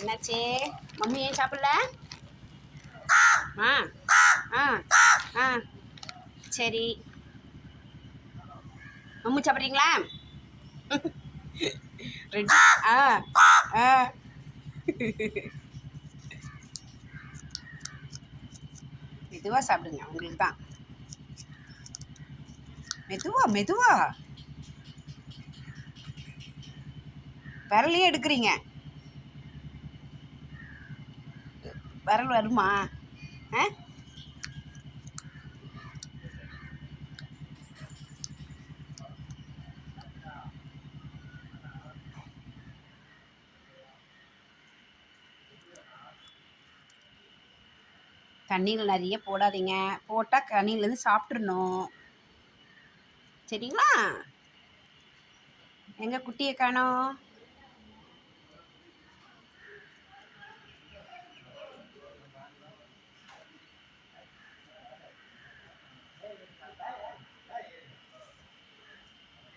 என்னாச்சு? மம்மி ஏன் சாப்பிடல? ஆ ஆ ஆ. சரி. மம்மு சாப்பிட்றீங்களா? ரெடி ஆ ஆ. மெதுவாக சாப்பிடுங்க உங்களுக்கு தான். மெதுவா மெதுவா. விரலையே எடுக்கிறீங்க. விரல் வருமா? ஆ? தண்ணியில் நிறைய போடாதீங்க. போட்டால் கனிலேருந்து சாப்பிட்றணும் சரிங்களா? எங்கள் குட்டியை காணோம்.